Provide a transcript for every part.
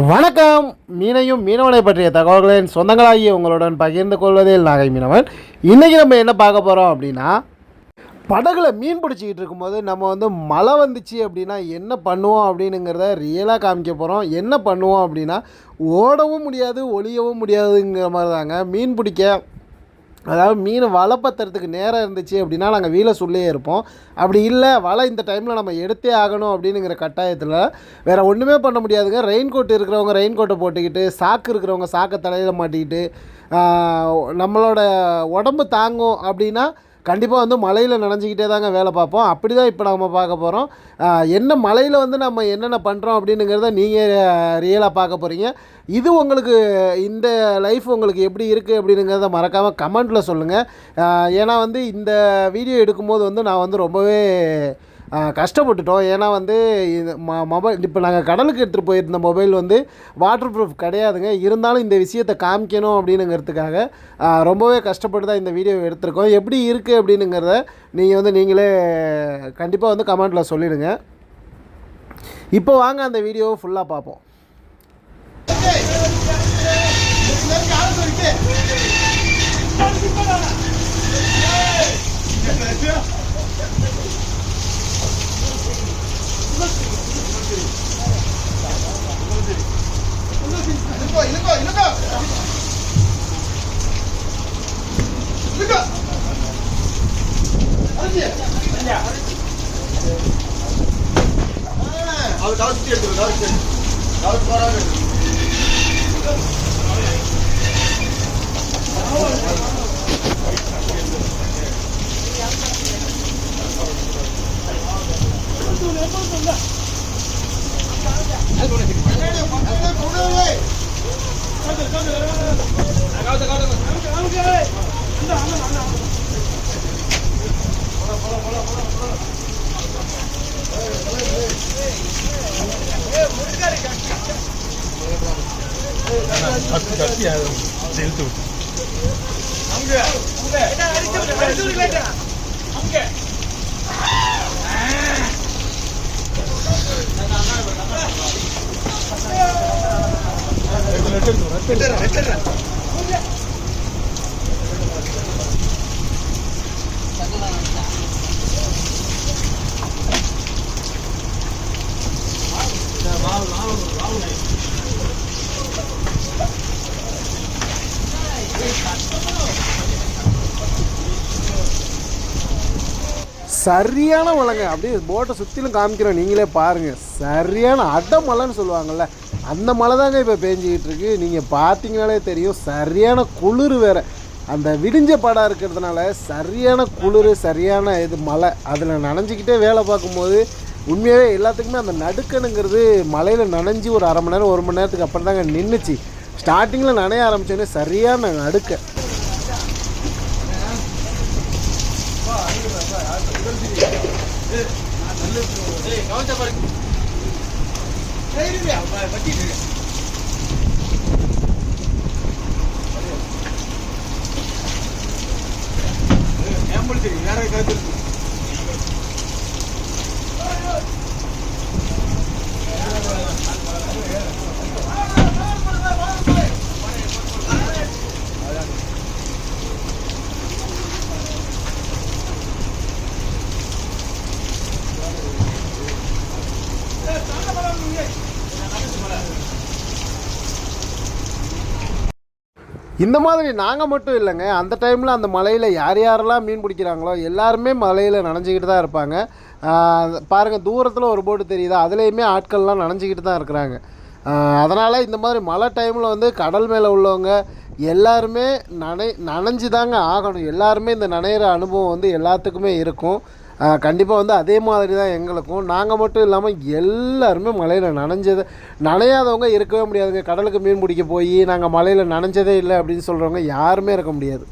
வணக்கம். மீனையும் மீனவனை பற்றிய தகவல்களின் சொந்தங்களாகிய உங்களுடன் பகிர்ந்து கொள்வதில் நாகை மீனவன். இன்றைக்கி நம்ம என்ன பார்க்க போகிறோம் அப்படின்னா படகுல மீன் பிடிச்சிக்கிட்டு இருக்கும்போது நம்ம வந்து மழை வந்துச்சு அப்படின்னா என்ன பண்ணுவோம் அப்படின்னுங்கிறத ரியலாக காமிக்க போகிறோம் என்ன பண்ணுவோம் அப்படின்னா ஓடவும் முடியாது ஒளியவும் முடியாதுங்கிற மாதிரி தாங்க மீன் பிடிக்க. அதாவது மீன் வலை பத்துறதுக்கு நேரம் இருந்துச்சு அப்படின்னா நாங்கள் வீலை சொல்லியே இருப்போம். அப்படி இல்லை வலை இந்த டைமில் நம்ம எடுத்தே ஆகணும் அப்படிங்கிற கட்டாயத்தில் வேறு ஒன்றுமே பண்ண முடியாதுங்க. ரெயின் கோட் இருக்கிறவங்க ரெயின் கோட்டை போட்டுக்கிட்டு சாக்கு இருக்கிறவங்க சாக்கை தலையில் மாட்டிக்கிட்டு நம்மளோட உடம்பு தாங்கும் அப்படின்னா கண்டிப்பாக வந்து மலையில் நனைஞ்சிக்கிட்டே தாங்க வேலை பார்ப்போம். அப்படி தான் இப்போ நம்ம பார்க்க போகிறோம் என்ன மலையில் வந்து நம்ம என்னென்ன பண்ணுறோம் அப்படின்னுங்கிறத நீங்கள் ரியலாக பார்க்க போகிறீங்க இது உங்களுக்கு இந்த லைஃப் உங்களுக்கு எப்படி இருக்குது அப்படின்னுங்கிறத மறக்காமல் கமெண்ட்டில் சொல்லுங்கள் ஏன்னா வந்து இந்த வீடியோ எடுக்கும்போது வந்து நான் வந்து ரொம்பவே கஷ்டப்பட்டுட்டோம். ஏன்னா வந்து இது ம மொபைல் இப்போ நாங்கள் கடலுக்கு எடுத்துகிட்டு போயிருந்த மொபைல் வந்து வாட்டர் ப்ரூஃப் கிடையாதுங்க. இருந்தாலும் இந்த விஷயத்தை காமிக்கணும் அப்படின்னுங்கிறதுக்காக ரொம்பவே கஷ்டப்பட்டு தான் இந்த வீடியோ எடுத்திருக்கோம். எப்படி இருக்குது அப்படின்னுங்கிறத நீங்கள் வந்து நீங்களே கண்டிப்பாக வந்து கமெண்ட்டில் சொல்லிடுங்க. இப்போ வாங்க அந்த வீடியோவை ஃபுல்லாக பார்ப்போம். 거 있는 거 있는 거 있는 거 알았지? 아니야 알았지? 아우 나도 뛰어들어 나도 뛰어 나도 바라네 한 손에 한 손에 한 손에 Yeah. சரியான மலைங்க அப்படியே போட்டை சுற்றிலும் காமிக்கிறோம். நீங்களே பாருங்கள் சரியான அடமலைன்னு சொல்லுவாங்கள்ல அந்த மழை தாங்க இப்போ பேஞ்சிக்கிட்டு இருக்கு நீங்கள் பார்த்தீங்கனாலே தெரியும் சரியான குளிர் வேறு. அந்த விடிஞ்ச படம் இருக்கிறதுனால சரியான குளிர் சரியான இது மழை. அதில் நனைஞ்சிக்கிட்டே வேலை பார்க்கும்போது உண்மையாகவே எல்லாத்துக்குமே அந்த நடுக்கணுங்கிறது மலையில் நனைஞ்சி ஒரு அரை மணி நேரம் ஒரு மணி நேரத்துக்கு அப்புறம் தாங்க நின்றுச்சு ஸ்டார்டிங்கில் நனைய ஆரம்பித்தோடனே சரியான நடுக்க. மேம்படுத்தி வேற கருத்து இந்த மாதிரி நாங்கள் மட்டும் இல்லைங்க. அந்த டைமில் அந்த மலையில் யார் யாரெல்லாம் மீன் பிடிக்கிறாங்களோ எல்லாருமே மலையில் நனைஞ்சிக்கிட்டு தான் இருப்பாங்க. பாருங்கள் தூரத்தில் ஒரு போட்டு தெரியுதா? அதுலேயுமே ஆட்கள்லாம் நனைஞ்சிக்கிட்டு தான் இருக்கிறாங்க. அதனால் இந்த மாதிரி மழை டைமில் வந்து கடல் மேலே உள்ளவங்க எல்லாருமே நனை நனைஞ்சு தாங்க ஆகணும். எல்லாருமே இந்த நனையிற அனுபவம் வந்து எல்லாத்துக்குமே இருக்கும். கண்டிப்பாக வந்து அதே மாதிரி தான் எங்களுக்கும். நாங்கள் மட்டும் இல்லாமல் எல்லாருமே மலையில் நனைஞ்சது நனையாதவங்க இருக்கவே முடியாதுங்க. கடலுக்கு மீன் பிடிக்க போய் நாங்கள் மலையில் நனைஞ்சதே இல்லை அப்படின்னு சொல்கிறவங்க யாருமே இருக்க முடியாது.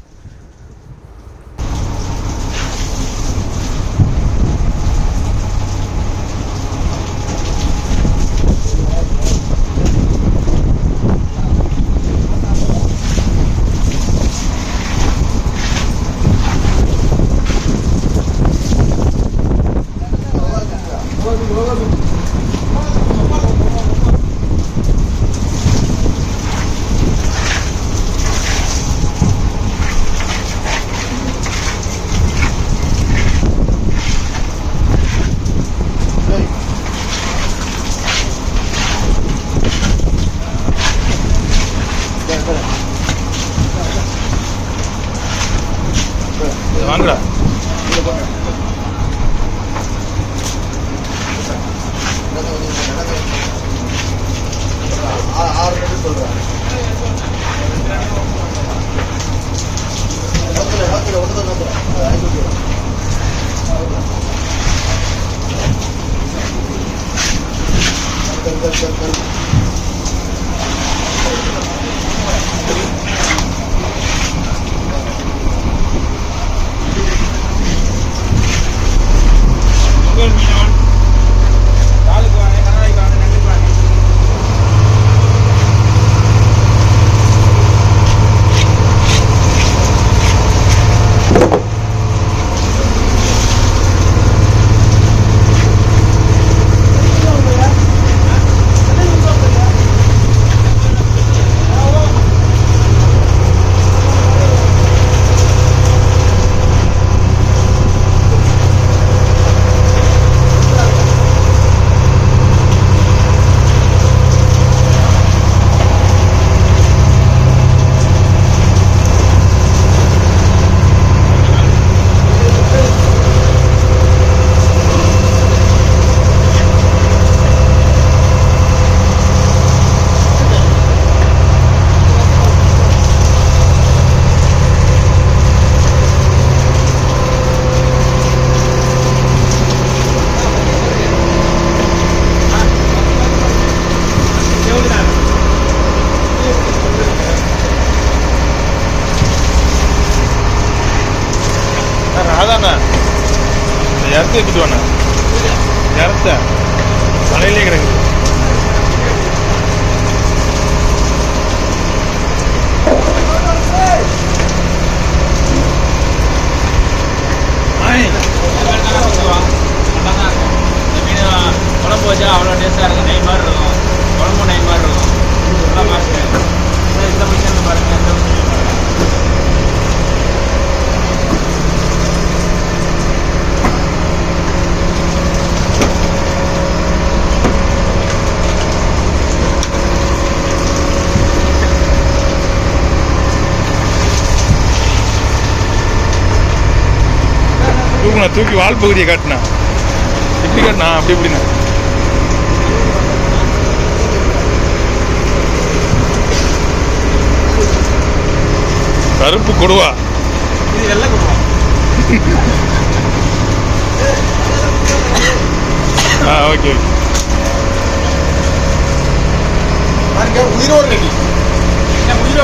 കിട്ടുവാണ് കറക്റ്റാ தூக்குண்ணா தூக்கி வால் பகுதியை காட்டுனா. இப்படி காட்டுனா அப்படி இப்படிண்ணா கருப்பு கொடுவா. இது எல்லாம் கொடுப்போம் ஆ ஓகே ஓகே. உயிரோடு ரெடி. என்ன உயிரை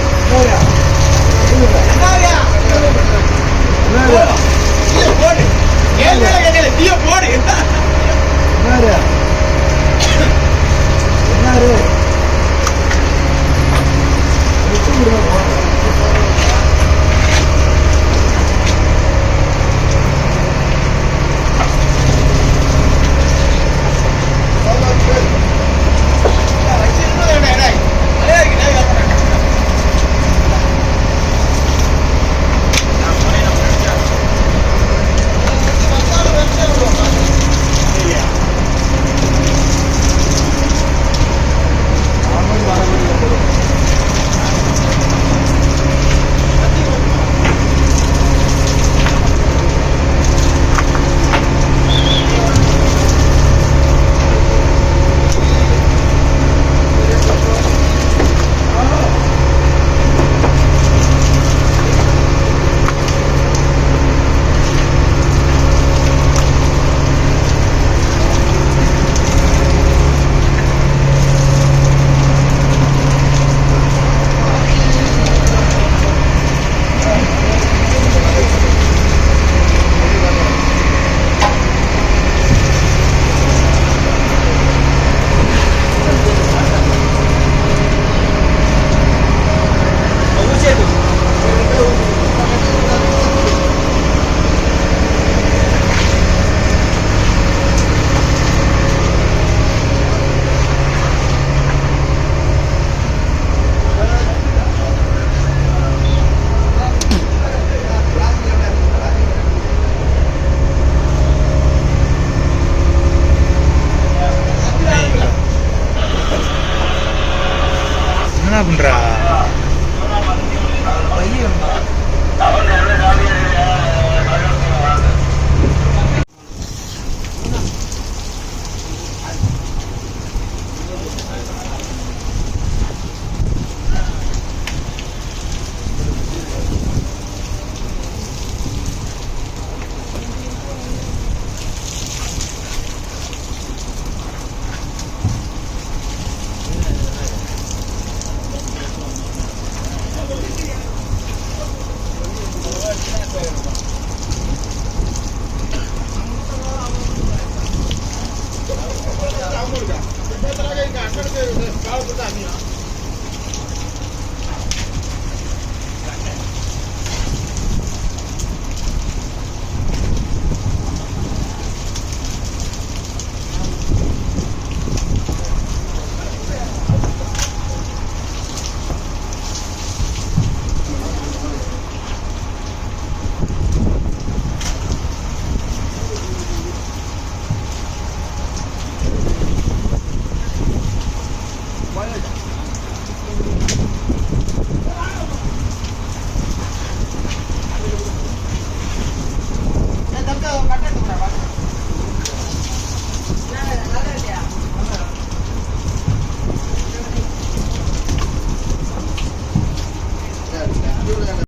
என்ன